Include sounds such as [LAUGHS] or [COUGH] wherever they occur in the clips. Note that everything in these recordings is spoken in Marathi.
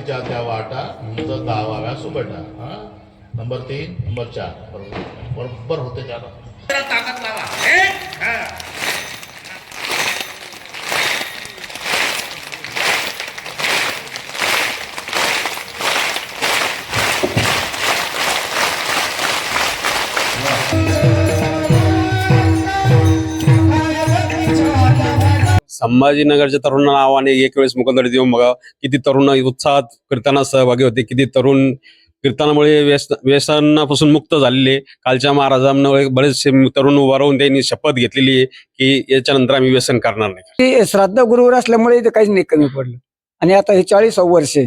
भक्तीच्या त्या वाटा मुंज गावाव्या सुबटा हा? नंबर तीन नंबर चार. बरोबर. बरोबर होते त्याला संभाजीनगरच्या तरुण नावाने एक वेळेस मुकुंदवाडीत देऊ बघा किती तरुण उत्साहात कीर्तनात सहभागी होते किती तरुण कीर्तनामुळे व्यस व्यसनापासून मुक्त झालेले. कालच्या महाराजांमुळे बरेचसे तरुण उभा त्यांनी शपथ घेतलेली आहे की याच्यानंतर आम्ही व्यसन करणार नाही. श्राद्ध गुरुवर असल्यामुळे इथे काहीच नाही कमी पडलं. आणि आता हे चाळीस वर्षे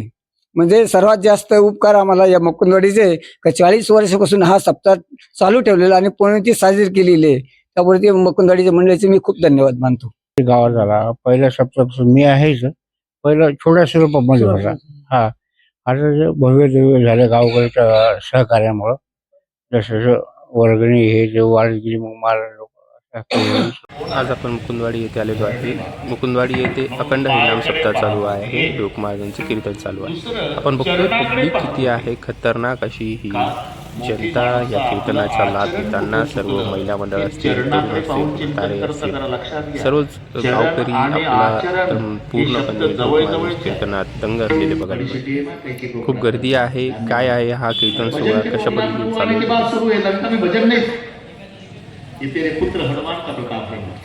म्हणजे सर्वात जास्त उपकार आम्हाला या मुकुंदवाडीचे का चाळीस वर्षापासून हा सप्ताह चालू ठेवलेला आणि पुण्याची साजरी केलेली आहे. त्यामुळे ते मुकुंदवाडीच्या मंडळीचे मी खूप धन्यवाद मानतो. गावात झाला. पहिल्या सप्ताहापासून मी आहेच. पहिलं छोट्या स्वरूपामध्ये होता. हा. आता जे भव्य दिव्य झाले गावकऱ्याच्या सहकार्यामुळं. जसं जसं वर्गणी हे जे वाढत गेली मग लोक आज आपण मुकुंदवाडी येथे आलेलो आहे. मुकुंदवाडी येथे अखंड हरिनाम सप्ताह चालू आहे. लोकमार्गांचे कीर्तन चालू आहे. आपण बघतोय पब्लिक किती आहे खतरनाक अशी ही जनता या कीर्तनाचा लाभ घेताना सर्व महिला मंडळ असतील असतील सर्वच गावकरी आपला पूर्णपणे कीर्तनात दंग असलेले बघायला खूप गर्दी आहे. काय आहे हा कीर्तन सोहळा? कशा पद्धतीने चालू भजन पुत्र हनुमान का प्रताप है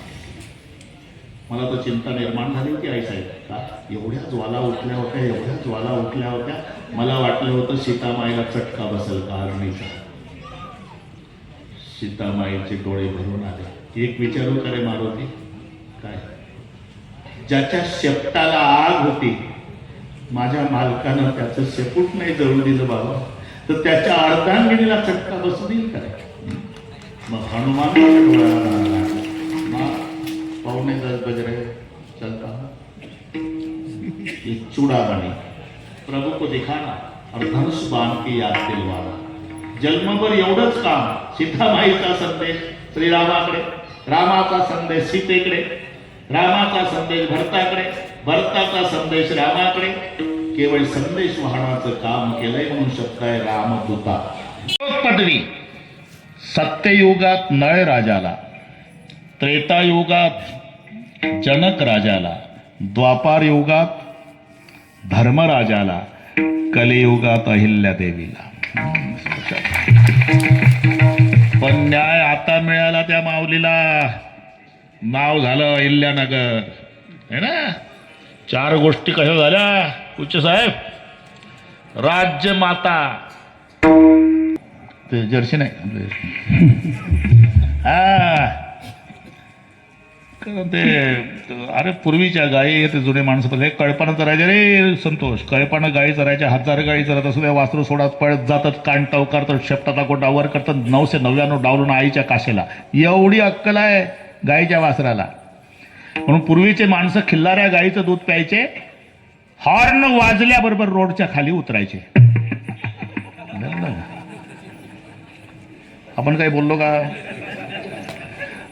मला तर चिंता निर्माण झाली होती आई साहेब. का? एवढ्या ज्वाला उठल्या होत्या एवढ्या ज्वाला उठल्या होत्या. मला वाटलं होतं सीतामाईला चटका बसेल का अग्नीचा सीतामाईचे डोळे भरून आले. एक विचारू करे मारुती? काय? ज्याच्या शेपटाला आग होती. माझ्या मालकानं त्याचं शेपूट नाही जळू दिलं बाबा. तर त्याच्या अर्धांगिनीला चटका बसू देईल काय मग हनुमान ये बने। प्रभु को दिखाना और धनुष बाण की याद दिलवाना। जन्मभर एवढंच काम सीतामाईचा संदेश श्रीरामाकडे रामाचा संदेश सीतेकडे रामाचा संदेश भरताकडे भरताचा संदेश रामाकडे केवळ संदेश वाहनाचं काम केलंय म्हणून शब्द आहे रामदूता। पदवी सत्ययुगात नळ राजाला त्रेतायुगात जनक राजाला द्वापार युगात धर्मराजाला कलियुगात अहिल्या देवीला. पण न्याय आता मिळाला त्या माऊलीला. नाव झालं अहिल्यानगर. है ना? चार गोष्टी कशा झाल्या? उच्च साहेब राज्य माता. ते जर्सी नाही हा. ते अरे पूर्वीच्या गायी ते जुने माणसं पण हे कळपानं चरायचे. रे संतोष कळपानं गायी चरायच्या हजार गायी चरत असू द्या वासरू सोडात पळत जातात कान टाव करतात शेपटाचा कोटा वर करतात नऊशे नव्याण्णव डावलून आईच्या काशेला. एवढी अक्कल आहे गायीच्या वासराला. म्हणून पूर्वीचे माणसं खिल्लाऱ्या गायीचं दूध प्यायचे हॉर्न वाजल्याबरोबर रोडच्या खाली उतरायचे. आपण काही बोललो का?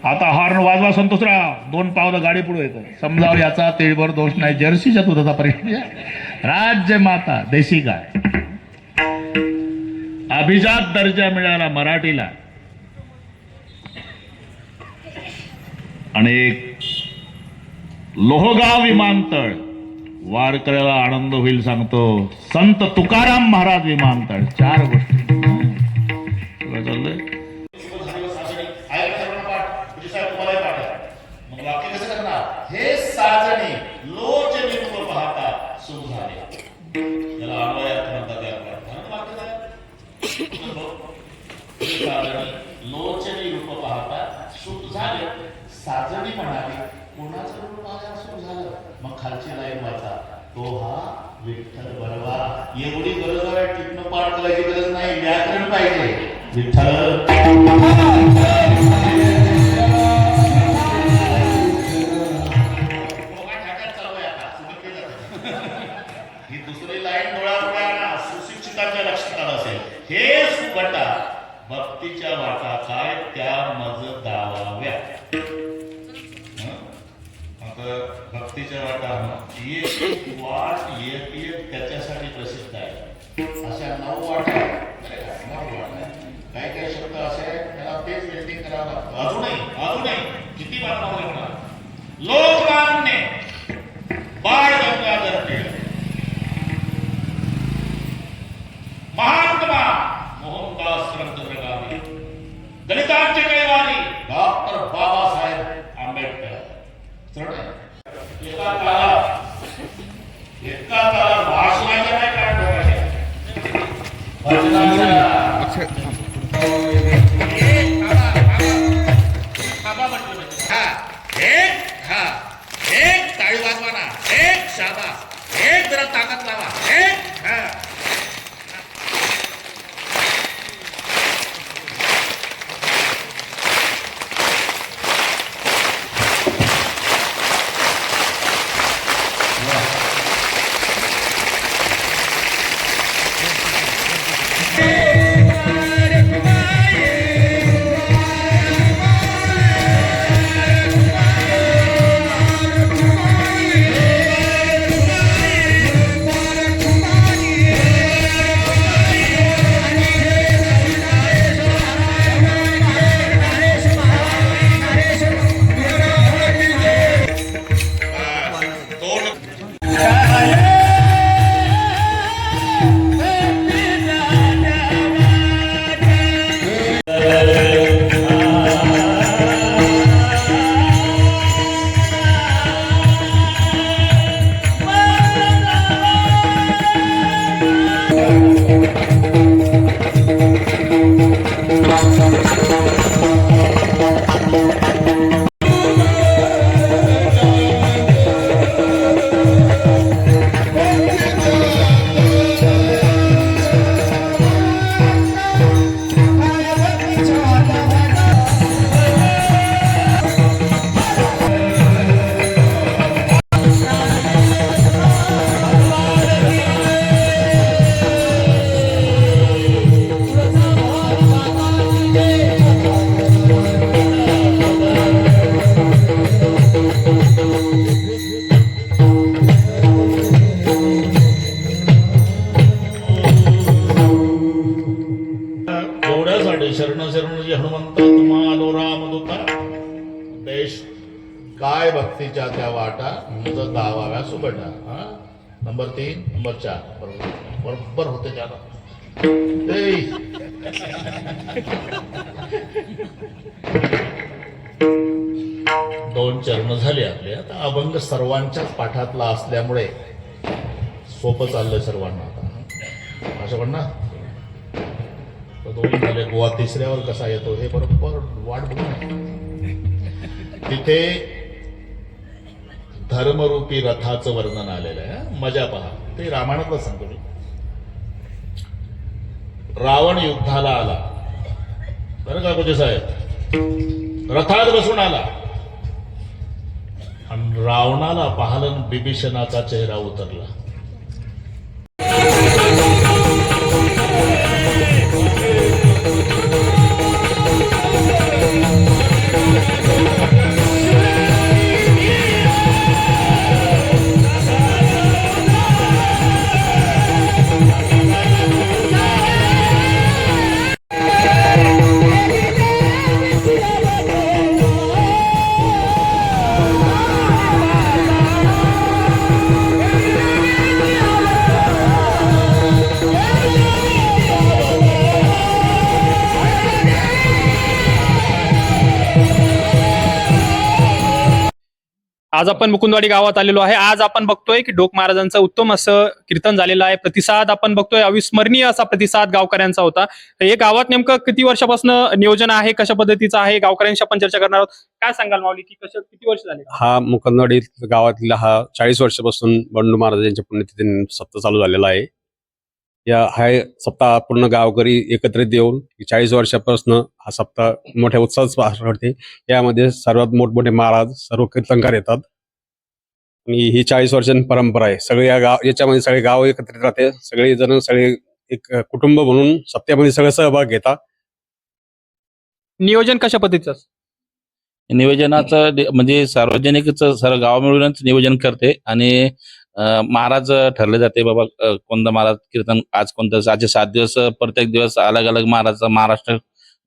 आता हॉर्न वाजवा संतोषराव. दोन पावलं गाडी पुढे येतं समजावं याचा तेळभर दोष नाही. जर्सीच्या दुधाचा परिणाम राज्य माता देशी गाय. अभिजात दर्जा मिळाला मराठीला. आणि एक लोहगाव विमानतळ. वारकऱ्याला आनंद होईल सांगतो. संत तुकाराम महाराज विमानतळ. चार गोष्टी. Yeah. अजूनही अजूनही किती बांधावं लागणार लोकमान्य बाळ गंगाधर टिळक महात्मा मोहनदास करमचंद्र गांधी दलितांचे कैवारी डॉक्टर बाबासाहेब आंबेडकर. एका काळात एका काळात भाषणाच्या नाही काय भजनाच्या काय भक्तीच्या त्या वाटा मुझ दावाव्या सुबटा हा? नंबर तीन नंबर चार. बरोबर? बरोबर होते त्याला दोन चरण झाले आपले. आता अभंग सर्वांच्याच पाठातला असल्यामुळे सोपं चाललंय सर्वांना आता. असं पण ना दोन झाले. गोवा तिसऱ्यावर कसा येतो हे बरोबर वाट बघू तिथे धर्मरूपी रथाचं वर्णन आलेलं आहे. मजा पहा. ते रामायणातलं सांगतो मी. रावण युद्धाला आला. बरं का कुठे साहेब? रथात बसून आला. आणि रावणाला पाहलन बिभीषणाचा चेहरा उतरला. आज आपण मुकुंदवाडी गावात आलेलो आहे. आज आपण बघतोय की डोक महाराजांचं उत्तम असं कीर्तन झालेलं आहे. प्रतिसाद आपण बघतोय. अविस्मरणीय असा प्रतिसाद गावकऱ्यांचा होता. तर हे गावात नेमकं किती वर्षापासून नियोजन आहे? कशा पद्धतीचं आहे? गावकऱ्यांशी आपण चर्चा करणार आहोत. काय सांगाल माऊली? की कशा किती वर्ष झाले? हा मुकंदवाडी गावातला हा चाळीस वर्षापासून बंडू महाराजांच्या पुण्यतिथी सप्ताह चालू झालेला आहे. या हा सप्ताह पूर्ण गावकरी एकत्रित येऊन चाळीस वर्षापासून हा सप्ताह मोठ्या उत्साहात पार पडते. यामध्ये सर्वात मोठमोठे महाराज सर्व कीर्तनकार येतात. आणि ही चाळीस वर्षांची परंपरा आहे. सगळे या गाव याच्यामध्ये सगळे गाव एकत्रित राहते. सगळे जण सगळे एक कुटुंब म्हणून सप्त्यामध्ये सगळे सहभाग घेतात. नियोजन कशा पद्धतीचं असतं? नियोजनाचं म्हणजे सार्वजनिकच सर्व गाव मिळूनच नियोजन करते. आणि महाराज ठरले जाते बाबा कोणता महाराज कीर्तन आज कोणतं आजचे सात दिवस प्रत्येक दिवस अलग अलग महाराज महाराष्ट्र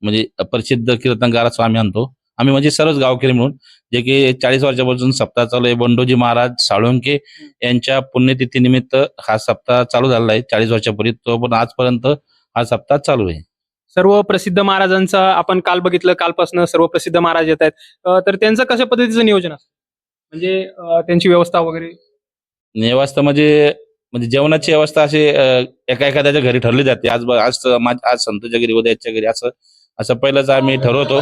म्हणजे प्रसिद्ध कीर्तनकार आम्ही आणतो आम्ही म्हणजे सर्वच गावकरी मिळून जे की चाळीस वर्षापासून सप्ताह चालू आहे. बंडोजी महाराज साळुंके यांच्या पुण्यतिथीनिमित्त हा सप्ताह चालू झालेला आहे चाळीस वर्षापूर्वी. तो पण आजपर्यंत हा सप्ताह चालू आहे. सर्व प्रसिद्ध महाराजांचं आपण काल बघितलं कालपासून सर्व प्रसिद्ध महाराज येत आहेत. तर त्यांचं कशा पद्धतीचं नियोजन असतं? म्हणजे त्यांची व्यवस्था वगैरे? व्यवस्था म्हणजे म्हणजे जेवणाची व्यवस्था अशी एका एखाद्याच्या घरी ठरली जाते. आज आज माझ- आज संतोषच्या घरी उद्या याच्या घरी असं असं पहिलंच आम्ही ठरवतो.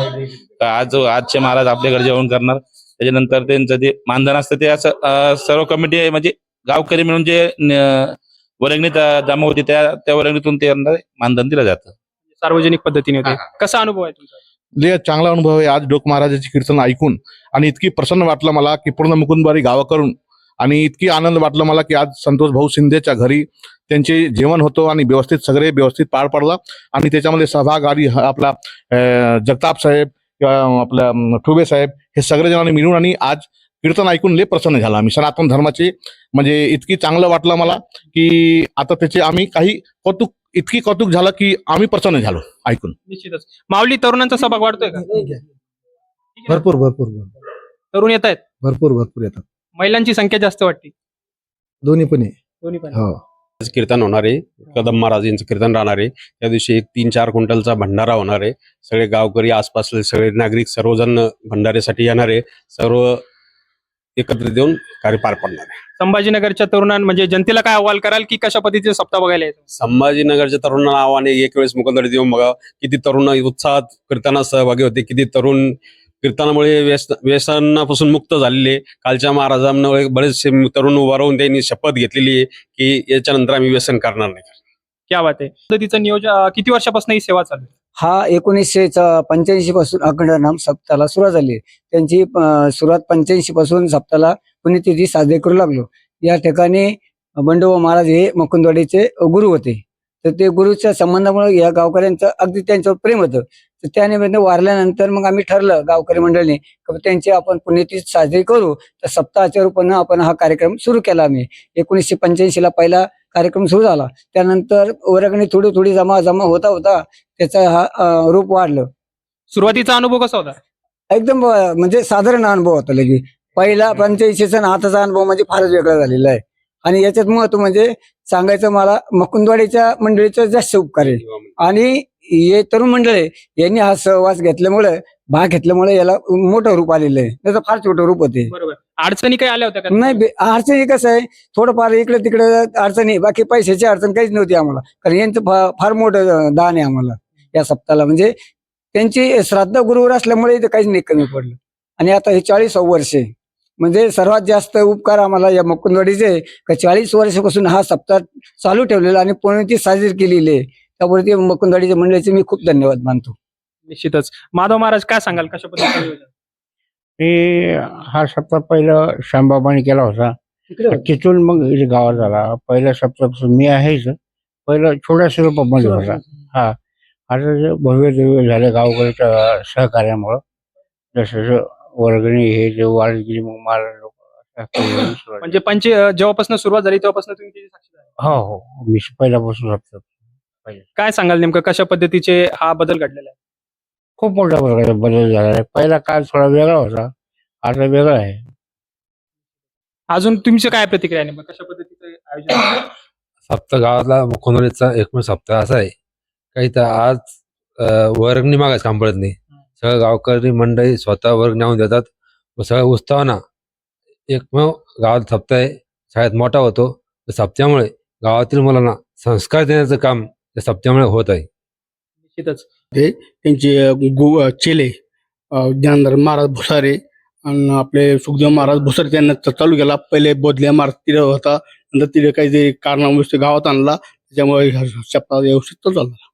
आज आजचे महाराज आपल्या घरी जेवण करणार. त्याच्यानंतर त्यांचं जे मानधन असतं ते असं सर्व कमिटी म्हणजे गावकरी मिळून जे न- वर्गणीत जमा होती त्या त्या वर्गणीतून त्यांना मानधन दिलं जातं. सार्वजनिक पद्धतीने होते कसा अनुभव आहे तुमचा? लय चांगला अनुभव आहे. आज डोक महाराजाची कीर्तन ऐकून आणि इतकी प्रसन्न वाटलं मला की पूर्ण मुकुंदवारी गावा करून आणि इतकी आनंद वाटला मला की आज संतोष भाऊ शिंदेच्या घरी त्यांचे जेवण होतं आणि व्यवस्थित सगळे व्यवस्थित पार पडला. आणि त्याच्यामध्ये सहभाग आणि ह- आपला जगताप साहेब किंवा आपल्या ठुबे साहेब हे सगळे जणांनी मिळून आणि आज कीर्तन ऐकून लय प्रसन्न झाला आम्ही. सनातन धर्माचे म्हणजे इतकी चांगलं वाटलं मला की आता त्याचे आम्ही काही कौतुक इतकी कौतुक झालं की आम्ही प्रसन्न झालो ऐकून. निश्चितच. माऊली तरुणांचा सहभाग वाढतोय का? भरपूर भरपूर भरपूर. तरुण येत आहेत भरपूर भरपूर येतात. महिलांची संख्या जास्त वाटते. दोन्ही पण आहे. दोन्ही पण हो. आज कीर्तन होणार आहे. कदम महाराज यांचं कीर्तन राहणार आहे. त्या दिवशी एक तीन चार क्विंटलचा भंडारा होणार आहे. सगळे गावकरी आसपासले सगळे नागरिक सर्वजण भंडाऱ्यासाठी येणार आहे. सर्व एकत्रित येऊन कार्य पार पडणार आहे. संभाजीनगरच्या तरुणां म्हणजे जनतेला काय अहवाल कराल की कशा पद्धतीचे सप्ताह बघायला येतो संभाजीनगरच्या तरुणांना आव्हाने एक वेळेस मुकुंदरीत येऊन बघा किती तरुण उत्साहात कीर्तनात सहभागी होते किती तरुण कीर्तनामुळे व्यस्त व्यसनापासून मुक्त झालेले. कालच्या महाराजांमुळे बरेचसे तरुण उभा राहून त्यांनी शपथ घेतलेली आहे की याच्यानंतर आम्ही व्यसन करणार नाही. क्या बात आहे. पद्धतीचं नियोजन किती वर्षापासून ही सेवा चालू आहे? हा एकोणीसशे पंच्याऐंशी पासून अखंड नाम सप्ताहाला सुरुवात झाली आहे. त्यांची अं, सुरुवात पंच्याऐंशी पासून सप्ताहाला पुण्यतिथी साजरी करू लागलो. या ठिकाणी बंडोबा महाराज हे मुकुंदवाडीचे गुरु होते. तर ते गुरुच्या संबंधामुळे या गावकऱ्यांचं अगदी त्यांच्यावर प्रेम होतं. तर त्या निमित्ताने वारल्यानंतर मग आम्ही ठरलं गावकरी मंडळीने त्यांची आपण पुण्यतिथी साजरी करू. तर सप्ताहाच्या रूपानं आपण हा कार्यक्रम सुरू केला आम्ही. एकोणीसशे पंच्याऐंशी ला पहिला कार्यक्रम सुरू झाला. त्यानंतर वर्गणी थोडी थोडी जमा जमा होता होता त्याचा हा रूप वाढलं. सुरुवातीचा अनुभव कसा होता? एकदम म्हणजे साधारण अनुभव होता लगे पहिला पंच्याऐंशीचा आताचा अनुभव म्हणजे फारच वेगळा झालेला आहे. आणि याच्यात महत्त्व म्हणजे सांगायचं मला मकुंदवाडीच्या मंडळीचं जास्त उपकार आहे. आणि हे तरुण मंडळ आहे यांनी हा सहवास घेतल्यामुळे भाग घेतल्यामुळे याला मोठं रूप आलेलं आहे. त्याचं फार छोटं रूप होते. बरोबर. अडचणी काही आल्या होत्या का? नाही बे- अडचणी कसं आहे थोडंफार इकडे तिकडे अडचणी बाकी पैशाची अडचण काहीच नव्हती आम्हाला. कारण यांचं फा- फार मोठं अं, दान आहे आम्हाला या सप्ताहाला. म्हणजे त्यांची श्राद्ध गुरुवर असल्यामुळे इथं काहीच नाही कमी पडलं. आणि आता हे चाळीस वर्ष आहे. म्हणजे सर्वात जास्त उपकार आम्हाला या मुकुंदवाडीचे आहे. का चाळीस वर्षापासून हा सप्ताह चालू ठेवलेला आणि पुण्याची साजरी केलेली आहे. त्यामुळे ते मुकुंदवाडीच्या मंडळीचे मी खूप धन्यवाद मानतो. निश्चितच. माधव महाराज काय सांगाल? कशा पद्धतीचं नियोजन हे हा सप्ताह पहिलं श्यामबाबाने केला होता. तिथून मग इथे गावात झाला. पहिल्या सप्ताहापासून मी आहेच. पहिलं छोट्या स्वरूपामध्ये होता हा. आता जे भव्य दिव्य झाले गावकऱ्याच्या सहकार्यामुळं. जसं जसं वर्गणी हे जे वाढत गेली मग महाराज लोक [LAUGHS] म्हणजे पंचे जेव्हापासून सुरुवात झाली तेव्हापासून तुम्ही त्याची साक्षीदार आहे. हो हो. मी पहिल्यापासून सप्ताह काय सांगाल नेमकं? कशा पद्धतीचे हा बदल घडलेला आहे? खूप मोठ्या प्रकारे बदल झाला आहे. पहिला काळ थोडा वेगळा होता. आता वेगळा आहे. अजून तुमची काय प्रतिक्रिया आहे नेमकं? कशा पद्धतीचं आयोजन? सप्ताह गावातला मुखोंदरीचा एकमेव सप्ताह असा आहे. का इथं आज अं, वर्गणी मागायचं काम पडत नाही. सगळं गावकरी मंडळी स्वतः वर्गणी आणून देतात. व सगळं उत्साहानं एकमेव गावात सप्ताह आहे. सगळ्यात मोठा होतो. त्या सप्त्यामुळे गावातील मुलांना संस्कार देण्याचं काम त्या सप्त्यामुळे होत आहे. निश्चितच. त्यांचे अ, गु चेले ज्ञानधर महाराज भुसारे आणि आपले सुखदेव महाराज भुसारे त्यांना चालू केला. पहिले बोधल्या महाराज तिथे होता. नंतर तिथे काहीतरी कारणामुळे गावात आणला. त्याच्यामुळे व्यवस्थित तो चालला.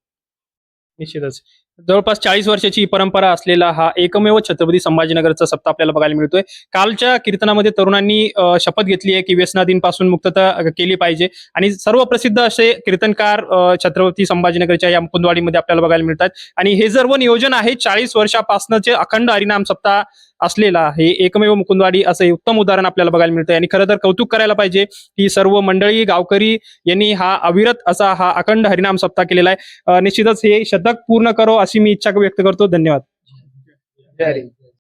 निश्चितच. जवळपास चाळीस वर्षाची परंपरा असलेला हा एकमेव छत्रपती संभाजीनगरचा सप्ताह आपल्याला बघायला मिळतोय. कालच्या कीर्तनामध्ये तरुणांनी शपथ घेतली आहे की व्यसनाधीनपासून मुक्तता केली पाहिजे आणि सर्व प्रसिद्ध असे कीर्तनकार छत्रपती संभाजीनगरच्या या मुकुंदवाडीमध्ये आपल्याला बघायला मिळतात. आणि हे सर्व नियोजन आहे चाळीस वर्षापासूनचे अखंड हरिनाम सप्ताह असलेला हे एकमेव मुकुंदवाडी असं हे उत्तम उदाहरण आपल्याला बघायला मिळतंय. आणि खरं तर कौतुक करायला पाहिजे की सर्व मंडळी गावकरी यांनी हा अविरत असा हा अखंड हरिनाम सप्ताह केलेला आहे. निश्चितच हे शतक पूर्ण करो अशी मी इच्छा व्यक्त करतो. धन्यवाद.